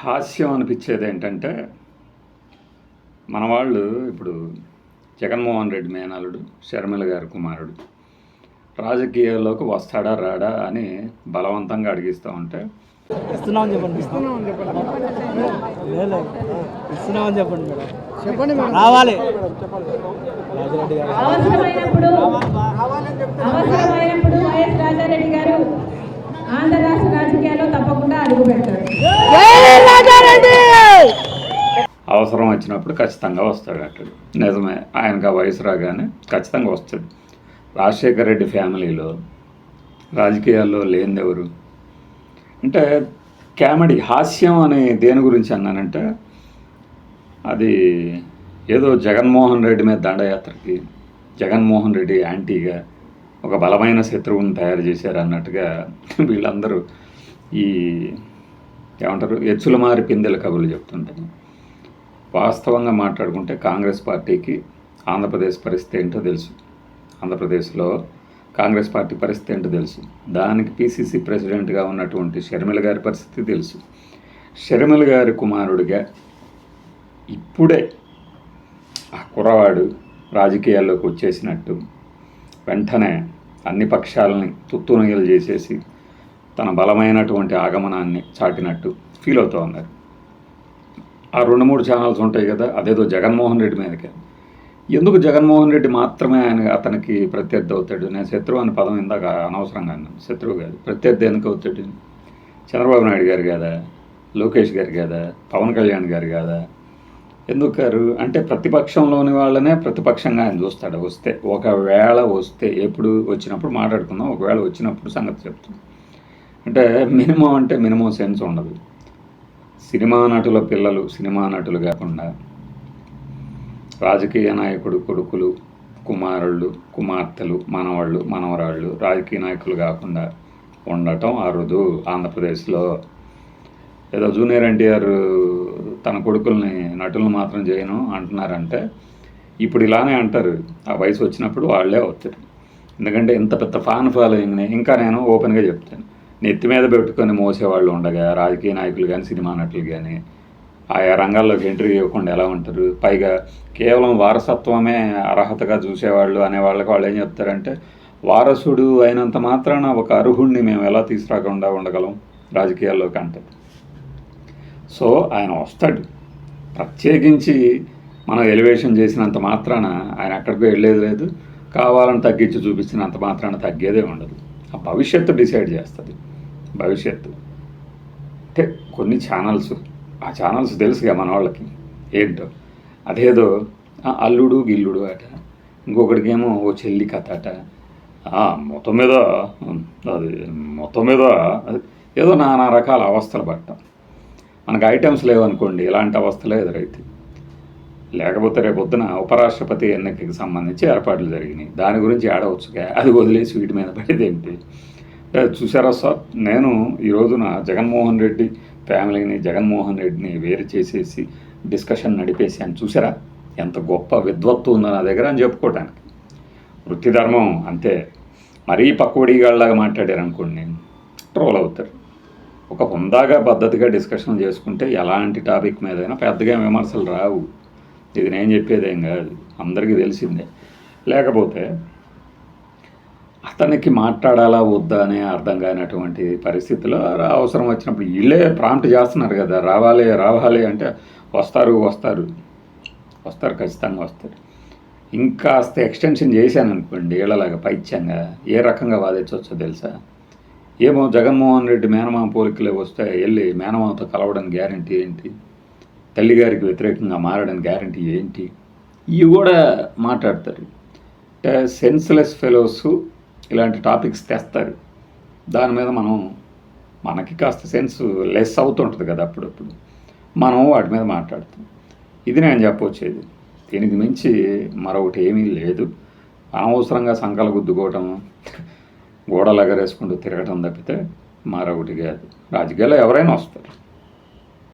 హాస్యం అనిపించేది ఏంటంటే మన వాళ్ళు ఇప్పుడు జగన్మోహన్ రెడ్డి మేనల్లుడు షర్మిల గారి కుమారుడు రాజకీయాల్లోకి వస్తాడా రాడా అని బలవంతంగా అడిగిస్తూ ఉంటే ఇస్తున్నామని చెప్పండి. ఇస్తున్నామని చెప్పండి. లేదు ఇస్తున్నామని చెప్పండి మేడం. చెప్పండి మేడం. రావాలి. రాజరెడ్డి గారు. అవసరమైనప్పుడు అవసరమైనప్పుడు వైఎస్ రాజారెడ్డి గారు ఆంధ్ర రాష్ట్ర రాజకీయాల్లో తప్పకుండా అడుగు పెడతారు. అవసరం వచ్చినప్పుడు ఖచ్చితంగా వస్తాడు అక్కడు నిజమే ఆయనకు ఆ వయసు రాగానే ఖచ్చితంగా వస్తాడు. రాజశేఖర రెడ్డి ఫ్యామిలీలో రాజకీయాల్లో లేనిదెవరు? అంటే కామెడీ హాస్యం అని దేని గురించి అన్నానంటే అది ఏదో జగన్మోహన్ రెడ్డి మీద దండయాత్రకి జగన్మోహన్ రెడ్డి యాంటీగా ఒక బలమైన శత్రువుని తయారు చేశారు అన్నట్టుగా వీళ్ళందరూ ఈ ఏమంటారు ఎచ్చుల మారి పిందెల కబుర్లు చెప్తుంటారు. వాస్తవంగా మాట్లాడుకుంటే కాంగ్రెస్ పార్టీకి ఆంధ్రప్రదేశ్ పరిస్థితి ఏంటో తెలుసు. ఆంధ్రప్రదేశ్లో కాంగ్రెస్ పార్టీ పరిస్థితి ఏంటో తెలుసు. దానికి పిసిసి ప్రెసిడెంట్గా ఉన్నటువంటి షర్మిల గారి పరిస్థితి తెలుసు. షర్మిల గారి కుమారుడిగా ఇప్పుడే ఆ కుర్రవాడు రాజకీయాల్లోకి వచ్చేసినట్టు వెంటనే అన్ని పక్షాలని తుత్తునగలు చేసేసి తన బలమైనటువంటి ఆగమనాన్ని చాటినట్టు ఫీల్ అవుతూ ఉన్నారు. ఆ రెండు మూడు ఛానల్స్ ఉంటాయి కదా అదేదో జగన్మోహన్ రెడ్డి మీదకే. ఎందుకు జగన్మోహన్ రెడ్డి మాత్రమే ఆయన అతనికి ప్రత్యర్థి అవుతాడు? నేను శత్రువు అనే పదం ఇందాక అనవసరంగా అన్నాను. శత్రువు కాదు ప్రత్యర్థి ఎందుకు అవుతాడు? చంద్రబాబు నాయుడు గారు కదా? లోకేష్ గారు కదా? పవన్ కళ్యాణ్ గారు కదా? ఎందుకు గారు అంటే ప్రతిపక్షంలోని వాళ్ళనే ప్రతిపక్షంగా ఆయన చూస్తాడు. వస్తే ఒకవేళ వస్తే ఎప్పుడు వచ్చినప్పుడు మాట్లాడుకుందాం ఒకవేళ వచ్చినప్పుడు సంగతి చెప్తాం. అంటే మినిమం అంటే మినిమం సెన్స్ ఉండదు. సినిమా నటుల పిల్లలు సినిమా నటులు కాకుండా రాజకీయ నాయకుడు కొడుకులు కుమారుళ్ళు కుమార్తెలు మనవాళ్ళు మనవరాళ్ళు రాజకీయ నాయకులు కాకుండా ఉండటం అరుదు ఆంధ్రప్రదేశ్లో. ఏదో జూనియర్ ఎన్టీఆర్ తన కొడుకుల్ని నటులను మాత్రం చేయను అంటున్నారంటే ఇప్పుడు ఇలానే అంటారు. ఆ వయసు వచ్చినప్పుడు వాళ్ళే అవుతారు. ఎందుకంటే ఇంత పెద్ద ఫ్యాన్ ఫాలోయింగ్ని ఇంకా నేను ఓపెన్గా చెప్తాను. నెత్తి మీద పెట్టుకొని మోసేవాళ్ళు ఉండగా రాజకీయ నాయకులు కానీ సినిమా నటులు కానీ ఆయా రంగాల్లోకి ఎంట్రీ ఇవ్వకుండా ఎలా ఉంటారు? పైగా కేవలం వారసత్వమే అర్హతగా చూసేవాళ్ళు అనే వాళ్ళకి వాళ్ళు ఏం చెప్తారంటే వారసుడు అయినంత మాత్రాన ఒక అర్హుడిని మేము ఎలా తీసుకురాకుండా ఉండగలం రాజకీయాల్లోకి అంటారు. సో ఆయన వస్తాడు. ప్రత్యేకించి మనం ఎలివేషన్ చేసినంత మాత్రాన ఆయన ఎక్కడికో వెళ్ళేది లేదు. కావాలని తగ్గించి చూపించినంత మాత్రాన తగ్గేదే ఉండదు. ఆ భవిష్యత్తు డిసైడ్ చేస్తుంది. భవిష్యత్తు. అంటే కొన్ని ఛానల్స్ ఆ ఛానల్స్ తెలుసుగా మన వాళ్ళకి ఏంటో? అదేదో అల్లుడు గిల్లుడు అట. ఇంకొకటికేమో ఓ చెల్లి కథ అట. మొత్తం మీద అది మొత్తం మీద ఏదో నానా రకాల అవస్థలు పట్టం మనకు ఐటమ్స్ లేవనుకోండి ఇలాంటి అవస్థలే ఎదురైతే లేకపోతే రేపొద్దున ఉపరాష్ట్రపతి ఎన్నికకి సంబంధించి ఏర్పాట్లు జరిగినాయి. దాని గురించి ఆడవచ్చుగా అది వదిలేసి వీటి మీద పడేది ఏంటి చూసారా సార్? నేను ఈ రోజున జగన్మోహన్ రెడ్డి ఫ్యామిలీని జగన్మోహన్ రెడ్డిని వేరు చేసేసి డిస్కషన్ నడిపేసాను చూసారా ఎంత గొప్ప విద్వత్తు ఉందో నా దగ్గర అని చెప్పుకోవడానికి వృత్తి ధర్మం అంతే. మరీ పకోడీగాళ్ళలాగా మాట్లాడారు అనుకోండి ట్రోల్ అవుతారు. ఒక హుందాగా పద్ధతిగా డిస్కషన్ చేసుకుంటే ఎలాంటి టాపిక్ మీదైనా పెద్దగా విమర్శలు రావు. ఇది నేను చెప్పేదేం కాదు. అందరికీ తెలిసిందే. లేకపోతే అతనికి మాట్లాడాలా వద్దా అనే అర్థం కానటువంటి పరిస్థితిలో అవసరం వచ్చినప్పుడు వీళ్ళే ప్రాంప్ట్ చేస్తున్నారు కదా రావాలి రావాలి అంటే వస్తారు వస్తారు. వస్తారు ఖచ్చితంగా వస్తారు. ఇంకాస్త ఎక్స్టెన్షన్ చేశాను అనుకోండి వీళ్ళలాగా పైత్యంగా ఏ రకంగా వాదించవచ్చో తెలుసా? ఏమో జగన్మోహన్ రెడ్డి మేనమామ పోలికలే వస్తే వెళ్ళి మేనమామతో కలవడానికి గ్యారంటీ ఏంటి? తల్లిగారికి వ్యతిరేకంగా మారడానికి గ్యారంటీ ఏంటి? ఇవి కూడా మాట్లాడతారు. అంటే సెన్స్లెస్ ఫెలోస్ ఇలాంటి టాపిక్స్ తెస్తారు. దాని మీద మనం మనకి కాస్త సెన్స్ లెస్ అవుతుంటుంది కదా అప్పుడప్పుడు. మనం వాటి మీద మాట్లాడుతాం. ఇది నేను చెప్పొచ్చేది. దీనికి మించి మరొకటి ఏమీ లేదు. అనవసరంగా సంకలు గుద్దుకోవటం గోడలు ఎగరేసుకుంటూ తిరగటం తప్పితే మరొకటి కాదు. రాజకీయాల్లో ఎవరైనా వస్తారు.